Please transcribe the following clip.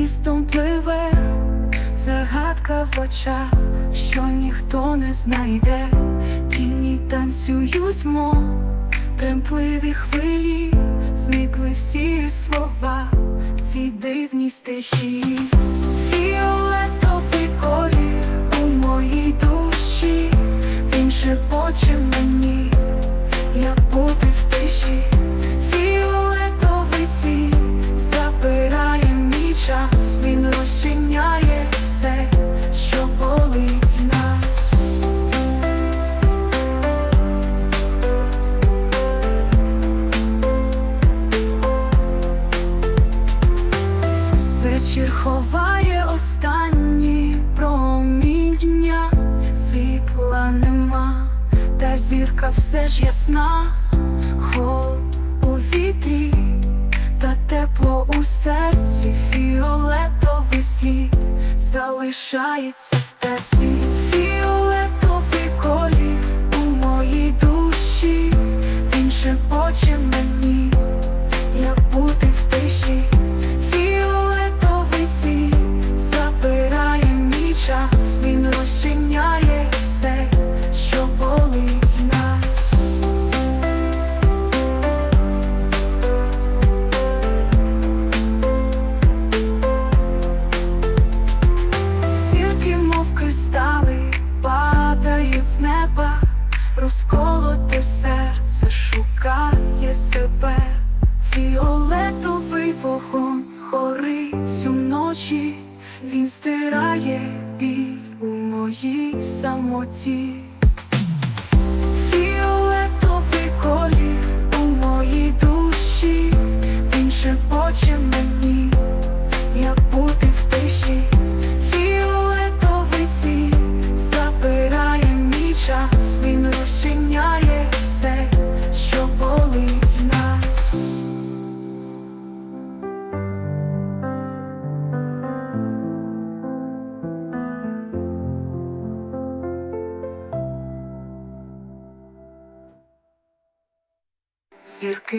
містом пливе, загадка в очах, що ніхто не знайде, тіні танцюють, мов тремтливі хвилі, зникли всі слова в цій дивній стихії. Фіолетовий колір у моїй душі, він шепоче мені, як бути в тиші. Ховає останні проміння, світла нема, та зірка все ж ясна, хол у вітрі, та тепло у серці, фіолетовий слід залишається в теці, фіолетовий колір кристали, падають з неба, розколоте серце шукає себе. Фіолетовий вогонь горить уночі, він стирає біль у моїй самоті. Фіолетовий колір Зірки